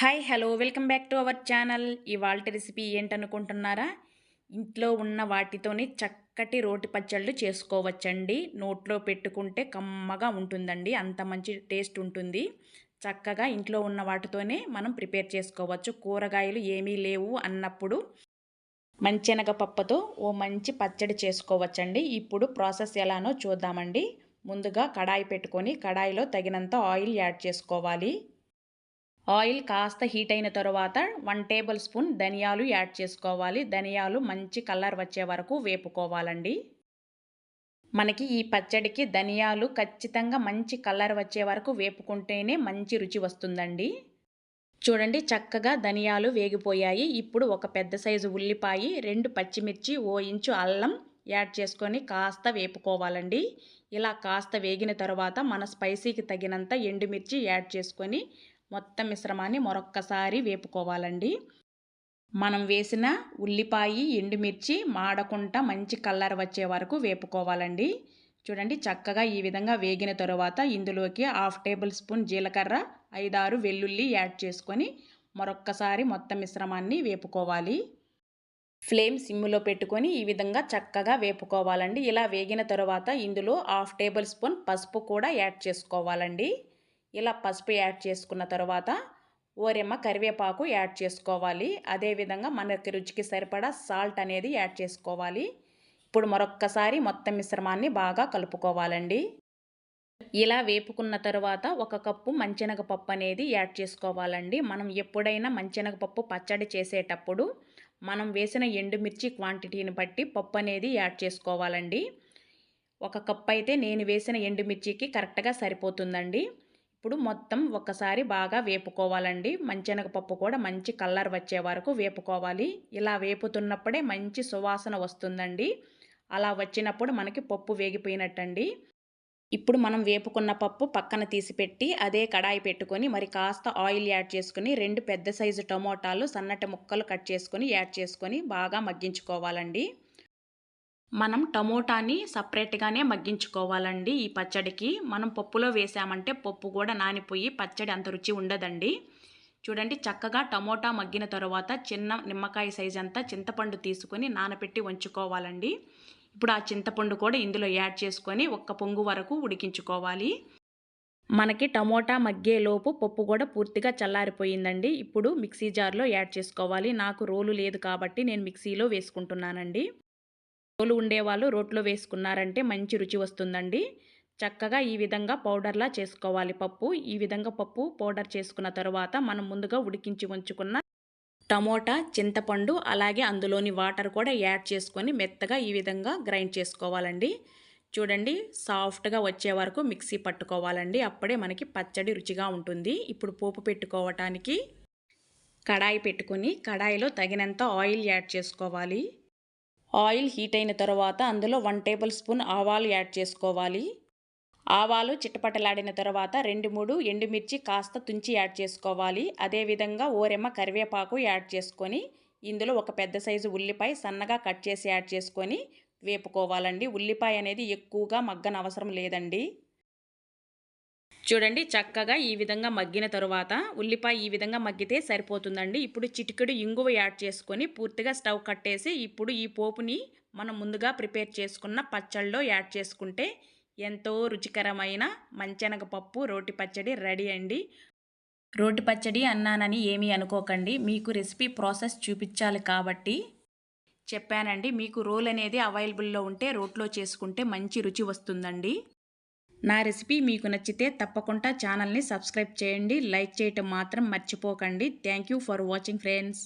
Hi hello welcome back to our channel ఇవాళ recipe ఏంటనుకుంటున్నారా? ఇంట్లో ఉన్న వాటితోని చక్కటి రోటి పచ్చళ్ళు చేసుకోవచ్చండి. నోట్లో పెట్టుకుంటే కమ్మగా ఉంటుందండి. అంత మంచి టేస్ట్ ఉంటుంది. చక్కగా ఇంట్లో ఉన్న వాటితోనే మనం ప్రిపేర్ చేసుకోవచ్చు. కూరగాయలు ఏమీ లేవు అన్నప్పుడు మంచెనగ పప్పుతో ఓ మంచి పచ్చడి చేసుకోవచ్చండి. ఇప్పుడు ప్రాసెస్ ఎలానో చూద్దామండి. ముందుగా కడాయి పెట్టుకొని కడాయిలో తగినంత ఆయిల్ యాడ్ చేసుకోవాలి. ఆయిల్ కాస్త హీట్ అయిన తర్వాత వన్ టేబుల్ స్పూన్ ధనియాలు యాడ్ చేసుకోవాలి. ధనియాలు మంచి కలర్ వచ్చే వరకు వేపుకోవాలండి. మనకి ఈ పచ్చడికి ధనియాలు ఖచ్చితంగా మంచి కలర్ వచ్చే వరకు వేపుకుంటేనే మంచి రుచి వస్తుందండి. చూడండి చక్కగా ధనియాలు వేగిపోయాయి. ఇప్పుడు ఒక పెద్ద సైజు ఉల్లిపాయ రెండు పచ్చిమిర్చి ఓ ఇంచు అల్లం యాడ్ చేసుకొని కాస్త వేపుకోవాలండి. ఇలా కాస్త వేగిన తర్వాత మన స్పైసీకి తగినంత ఎండుమిర్చి యాడ్ చేసుకొని మొత్తం మిశ్రమాన్ని మరొక్కసారి వేపుకోవాలండి. మనం వేసిన ఉల్లిపాయ ఎండుమిర్చి మాడకుండా మంచి కలర్ వచ్చే వరకు వేపుకోవాలండి. చూడండి చక్కగా ఈ విధంగా వేగిన తరువాత ఇందులోకి హాఫ్ టేబుల్ స్పూన్ జీలకర్ర ఐదారు వెల్లుల్లి యాడ్ చేసుకొని మరొక్కసారి మొత్తం మిశ్రమాన్ని వేపుకోవాలి. ఫ్లేమ్ సిమ్లో పెట్టుకొని ఈ విధంగా చక్కగా వేపుకోవాలండి. ఇలా వేగిన తరువాత ఇందులో హాఫ్ టేబుల్ స్పూన్ పసుపు కూడా యాడ్ చేసుకోవాలండి. ఇలా పసుపు యాడ్ చేసుకున్న తర్వాత ఓరెమ్మ కరివేపాకు యాడ్ చేసుకోవాలి. అదేవిధంగా మనకి రుచికి సరిపడా సాల్ట్ అనేది యాడ్ చేసుకోవాలి. ఇప్పుడు మరొక్కసారి మొత్తం మిశ్రమాన్ని బాగా కలుపుకోవాలండి. ఇలా వేపుకున్న తర్వాత ఒక కప్పు మంచెనగపప్పు అనేది యాడ్ చేసుకోవాలండి. మనం ఎప్పుడైనా మంచెనగపప్పు పచ్చడి చేసేటప్పుడు మనం వేసిన ఎండుమిర్చి క్వాంటిటీని బట్టి పప్పు అనేది యాడ్ చేసుకోవాలండి. ఒక కప్పు అయితే నేను వేసిన ఎండుమిర్చికి కరెక్ట్గా సరిపోతుందండి. ఇప్పుడు మొత్తం ఒకసారి బాగా వేపుకోవాలండి. మంచెనగపప్పు కూడా మంచి కలర్ వచ్చే వరకు వేపుకోవాలి. ఇలా వేపుతున్నప్పుడే మంచి సువాసన వస్తుందండి. అలా వచ్చినప్పుడు మనకి పప్పు వేగిపోయినట్టండి. ఇప్పుడు మనం వేపుకున్న పప్పు పక్కన తీసిపెట్టి అదే కడాయి పెట్టుకొని మరి కాస్త ఆయిల్ యాడ్ చేసుకుని రెండు పెద్ద సైజు టమోటాలు సన్నటి ముక్కలు కట్ చేసుకొని యాడ్ చేసుకొని బాగా మగ్గించుకోవాలండి. మనం టమోటాని సపరేట్గానే మగ్గించుకోవాలండి ఈ పచ్చడికి. మనం పప్పులో వేసామంటే పప్పు కూడా నానిపోయి పచ్చడి అంత రుచి ఉండదండి. చూడండి చక్కగా టమోటా మగ్గిన తర్వాత చిన్న నిమ్మకాయ సైజ్ అంతా చింతపండు తీసుకొని నానబెట్టి ఉంచుకోవాలండి ఇప్పుడు ఆ చింతపండు కూడా ఇందులో యాడ్ చేసుకొని ఒక్క పొంగు వరకు ఉడికించుకోవాలి. మనకి టమోటా మగ్గేలోపు పప్పు కూడా పూర్తిగా చల్లారిపోయిందండి. ఇప్పుడు మిక్సీ జార్లో యాడ్ చేసుకోవాలి. నాకు రోలు లేదు కాబట్టి నేను మిక్సీలో వేసుకుంటున్నానండి. తోలు ఉండేవాళ్ళు రోట్లో వేసుకున్నారంటే మంచి రుచి వస్తుందండి. చక్కగా ఈ విధంగా పౌడర్లా చేసుకోవాలి పప్పు. ఈ విధంగా పప్పు పౌడర్ చేసుకున్న తర్వాత మనం ముందుగా ఉడికించి ఉంచుకున్న టమోటా చింతపండు అలాగే అందులోని వాటర్ కూడా యాడ్ చేసుకొని మెత్తగా ఈ విధంగా గ్రైండ్ చేసుకోవాలండి. చూడండి సాఫ్ట్గా వచ్చే వరకు మిక్సీ పట్టుకోవాలండి. అప్పుడే మనకి పచ్చడి రుచిగా ఉంటుంది. ఇప్పుడు పోపు పెట్టుకోవటానికి కడాయి పెట్టుకొని కడాయిలో తగినంత ఆయిల్ యాడ్ చేసుకోవాలి. ఆయిల్ హీట్ అయిన తర్వాత అందులో వన్ టేబుల్ స్పూన్ ఆవాలు యాడ్ చేసుకోవాలి. ఆవాలు చిట్టపటలాడిన తర్వాత రెండు మూడు ఎండుమిర్చి కాస్త తుంచి యాడ్ చేసుకోవాలి. అదేవిధంగా ఓరెమ్మ కరివేపాకు యాడ్ చేసుకొని ఇందులో ఒక పెద్ద సైజు ఉల్లిపాయ సన్నగా కట్ చేసి యాడ్ చేసుకొని వేపుకోవాలండి. ఉల్లిపాయ అనేది ఎక్కువగా మగ్గన అవసరం లేదండి. చూడండి చక్కగా ఈ విధంగా మగ్గిన తరువాత ఉల్లిపాయ ఈ విధంగా మగ్గితే సరిపోతుందండి. ఇప్పుడు చిటికెడు ఇంగువ యాడ్ చేసుకొని పూర్తిగా స్టవ్ కట్టేసి ఇప్పుడు ఈ పోపుని మనం ముందుగా ప్రిపేర్ చేసుకున్న పచ్చళ్ళలో యాడ్ చేసుకుంటే ఎంతో రుచికరమైన మంచెనగపప్పు రోటి పచ్చడి రెడీ అండి. రోటి పచ్చడి అన్నానని ఏమీ అనుకోకండి. మీకు రెసిపీ ప్రాసెస్ చూపించాలి కాబట్టి చెప్పానండి. మీకు రోల్ అనేది అవైలబుల్లో ఉంటే రోట్లో చేసుకుంటే మంచి రుచి వస్తుందండి. నా రెసిపీ మీకు నచ్చితే తప్పకుండా ఛానల్ని సబ్స్క్రైబ్ చేయండి లైక్ చేయటం మాత్రం మర్చిపోకండి. Thank you for watching friends.